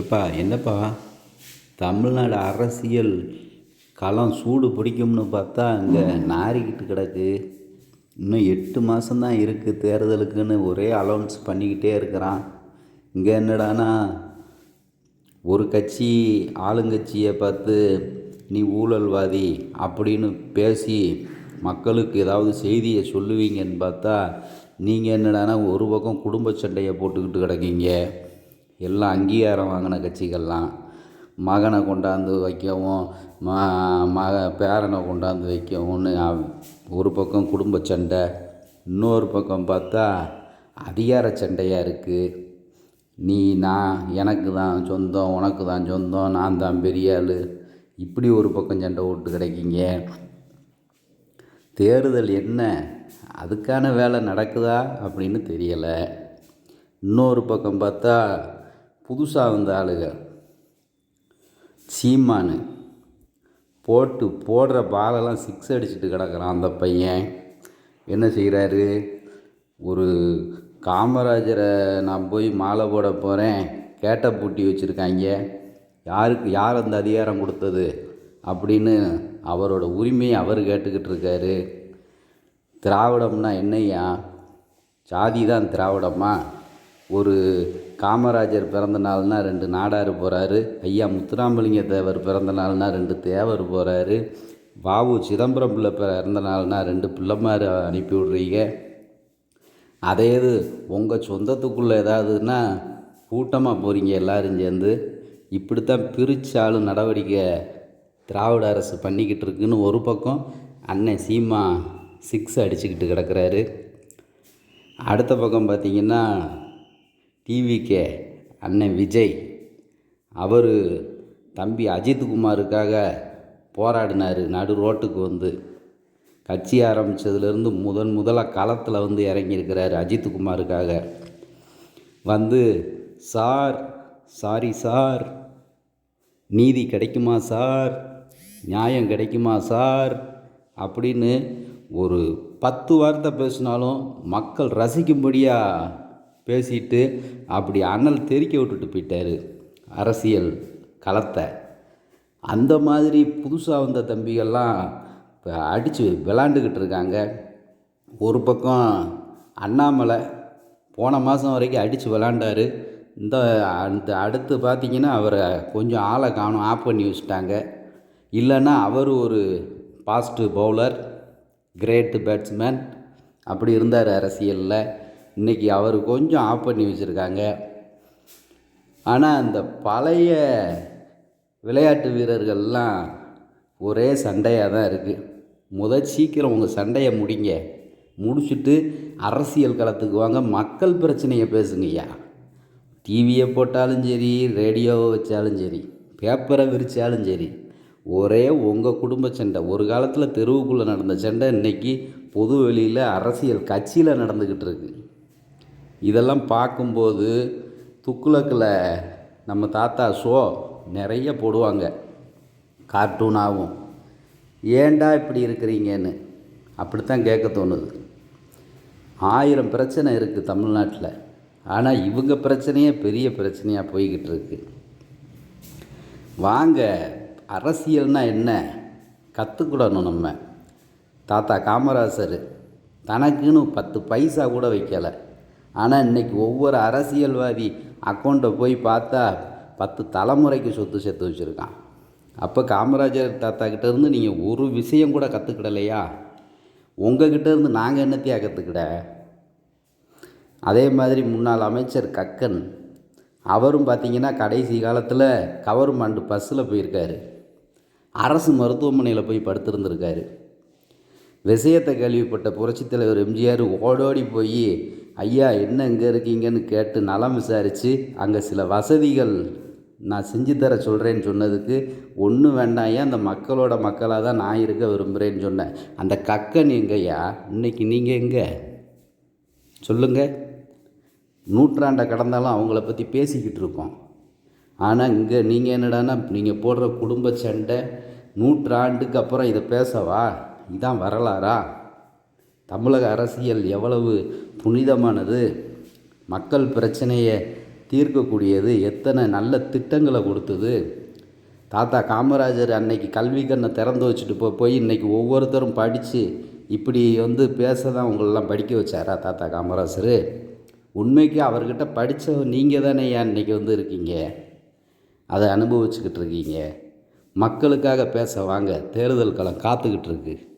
எப்பா என்னப்பா? தமிழ்நாடு அரசியல் களம் சூடு பிடிக்கும்னு பார்த்தா அங்கே நாறிக்கிட்டு கிடக்கு. இன்னும் எட்டு மாதம்தான் இருக்குது தேர்தலுக்குன்னு ஒரே அலௌன்ஸ் பண்ணிக்கிட்டே இருக்கிறான். இங்கே என்னடானா ஒரு கட்சி ஆளுங்கட்சியை பார்த்து நீ ஊழல்வாதி அப்படின்னு பேசி மக்களுக்கு ஏதாவது செய்தியை சொல்லுவீங்கன்னு பார்த்தா நீங்கள் என்னடானா ஒரு பக்கம் குடும்ப சண்டையை போட்டுக்கிட்டு கிடக்கீங்க. எல்லாம் அங்கீகாரம் வாங்கின கட்சிகள்லாம். மகனை கொண்டாந்து வைக்கவும் ம மக பேரனை கொண்டாந்து வைக்கவும்னு ஒரு பக்கம் குடும்ப சண்டை இன்னொரு பக்கம் பார்த்தா அதிகார சண்டையாக இருக்குது நீ நான் எனக்கு தான் சொந்தம் உனக்கு தான் சொந்தம் நான் தான் பெரிய ஆள். இப்படி ஒரு பக்கம் சண்டை ஓட்டு கிடைக்கிங்க. தேர்தல் என்ன? அதுக்கான வேலை நடக்குதா? அப்படின்னு தெரியலை. இன்னொரு பக்கம் பார்த்தா புதுசாக வந்த ஆளுங்க சீமானு. போட்டு போடுற பாலெல்லாம் சிக்ஸ் அடிச்சுட்டு கிடக்குறான் அந்த பையன். என்ன செய்கிறாரு ஒரு காமராஜரை நான் போய் மாலை போட போகிறேன் கேட்ட பூட்டி வச்சுருக்காங்க. யாருக்கு யார் அந்த அதிகாரம் கொடுத்தது? அப்படின்னு அவரோட உரிமையை அவர் கேட்டுக்கிட்டு இருக்காரு. திராவிடம்னா என்னய்யா? சாதி தான் திராவிடமா? ஒரு காமராஜர் பிறந்த நாள்னா ரெண்டு நாடார் போகிறாரு ஐயா முத்துராமலிங்க தேவர் பிறந்த நாள்னா ரெண்டு தேவர் போகிறாரு வாவு சிதம்பரம் பிள்ளை பிறந்த நாள்னா ரெண்டு பிள்ளைமார் அனுப்பி விட்றீங்க. அதே இது உங்கள் சொந்தத்துக்குள்ளே ஏதாவதுன்னா கூட்டமாக போகிறீங்க எல்லோரும் சேர்ந்து. இப்படித்தான் பிரிச்சாலும் நடவடிக்கை திராவிட அரசு பண்ணிக்கிட்டு இருக்குன்னு ஒரு பக்கம் அண்ணன் சீமா சிக்ஸ் அடிச்சுக்கிட்டு கிடக்குறாரு. அடுத்த பக்கம் பார்த்தீங்கன்னா டிவிகே அண்ணன் விஜய். அவர் தம்பி அஜித்குமாருக்காக போராடினார் நடு ரோட்டுக்கு வந்து. கட்சி ஆரம்பித்ததுலேருந்து முதன் முதலாக களத்தில் வந்து இறங்கியிருக்கிறார் அஜித்குமாருக்காக வந்து சார் சாரி சார். நீதி கிடைக்குமா சார்? நியாயம் கிடைக்குமா சார்? அப்படின்னு ஒரு பத்து வார்த்தை பேசினாலும் மக்கள் ரசிக்கும்படியாக பேசிட்டு அப்படி அனல் தெறிக்க விட்டுட்டு போயிட்டார் அரசியல் களத்தை. அந்த மாதிரி புதுசாக வந்த தம்பிகள்லாம் இப்போ அடித்து விளாண்டுக்கிட்டு இருக்காங்க. ஒரு பக்கம் அண்ணாமலை போன மாதம் வரைக்கும் அடித்து விளாண்டாரு. இந்த அந்த அடுத்து பார்த்திங்கன்னா அவரை கொஞ்சம் ஆளை காணும் ஆஃப் பண்ணி வச்சுட்டாங்க. இல்லைன்னா அவர் ஒரு பாஸ்ட் பவுலர் கிரேட்டு பேட்ஸ்மேன் அப்படி இருந்தார் அரசியலில். இன்றைக்கி அவர் கொஞ்சம் ஆஃப் பண்ணி வச்சுருக்காங்க. ஆனால் அந்த பழைய விளையாட்டு வீரர்கள்லாம் ஒரே சண்டையாக தான் இருக்குது முத சீக்கிரம் உங்கள் சண்டையை முடிங்க. முடிச்சுட்டு அரசியல் களத்துக்கு வாங்க. மக்கள் பிரச்சனையை பேசுங்கய்யா. டிவியை போட்டாலும் சரி ரேடியோவை வச்சாலும் சரி பேப்பரை விரித்தாலும் சரி ஒரே உங்கள் குடும்ப சண்டை. ஒரு காலத்தில் தெருவுக்குள்ளே நடந்த சண்டை இன்றைக்கி பொது வெளியில் அரசியல் கட்சியில் நடந்துக்கிட்டு இருக்குது இதெல்லாம் பார்க்கும்போது துக்குலக்கில் நம்ம தாத்தா ஷோ நிறைய போடுவாங்க. கார்ட்டூனாகவும். ஏண்டா இப்படி இருக்கிறீங்கன்னு? அப்படித்தான் கேட்க தோணுது. ஆயிரம் பிரச்சனை இருக்குது தமிழ்நாட்டில். ஆனால் இவங்க பிரச்சனையே பெரிய பிரச்சனையாக போய்கிட்டு இருக்கு. வாங்க அரசியல்னால் என்ன? கற்றுக்கிடணும் நம்ம. தாத்தா காமராசர் தனக்குன்னு பத்து பைசா கூட வைக்கலை. ஆனால் இன்னைக்கு ஒவ்வொரு அரசியல்வாதி அக்கௌண்ட்டை போய் பார்த்தா பத்து தலைமுறைக்கு சொத்து சேர்த்து வச்சுருக்கான். அப்போ காமராஜர் தாத்தா கிட்டேருந்து நீங்கள் ஒரு விஷயம் கூட கற்றுக்கிடலையா உங்ககிட்டேருந்து நாங்கள் என்னத்தையா கற்றுக்கிட அதே மாதிரி முன்னாள் அமைச்சர் கக்கன் அவரும் பார்த்திங்கன்னா கடைசி காலத்தில் கவர்மெண்ட் பஸ்ஸில் போயிருக்காரு. அரசு மருத்துவமனையில் போய் படுத்திருந்திருக்காரு. விஷயத்தை கேள்விப்பட்ட புரட்சித் தலைவர் எம்ஜிஆர் ஓடோடி போய் ஐயா என்ன இங்கே இருக்கீங்கன்னு கேட்டு நலம் விசாரித்து அங்கே சில வசதிகள் நான் செஞ்சு தர சொல்கிறேன்னு சொன்னதுக்கு ஒன்றும் வேண்டாம் ஐயா அந்த மக்களோட மக்களாக தான் நான் இருக்க விரும்புகிறேன்னு சொன்னேன். அந்த கக்கன் எங்கய்யா? இன்னைக்கு நீங்கள் எங்கே? சொல்லுங்கள் நூற்றாண்டை கடந்தாலும் அவங்கள பற்றி பேசிக்கிட்டு இருக்கோம். ஆனால் இங்கே நீங்கள் என்னடான்னா நீங்கள் போடுற குடும்ப சண்டை நூற்றாண்டுக்கு அப்புறம் இதை பேசவா? இதான் வரலாறா? தமிழக அரசியல் எவ்வளவு புனிதமானது? மக்கள் பிரச்சனையை தீர்க்கக்கூடியது எத்தனை நல்ல திட்டங்களை கொடுத்தது? தாத்தா காமராஜர் அன்னைக்கு கல்வி கண்ணை திறந்து வச்சுட்டு போ போய் இன்றைக்கி ஒவ்வொருத்தரும் படித்து இப்படி வந்து பேச தான் உங்களெல்லாம் படிக்க வச்சாரா தாத்தா காமராஜர்? உண்மைக்கு அவர்கிட்ட படித்த நீங்கள் தானே ஏன் இன்றைக்கி வந்து இருக்கீங்க? அதை அனுபவிச்சுக்கிட்டு இருக்கீங்க. மக்களுக்காக பேச வாங்க தேர்தல் களம் காத்துக்கிட்டு இருக்கு.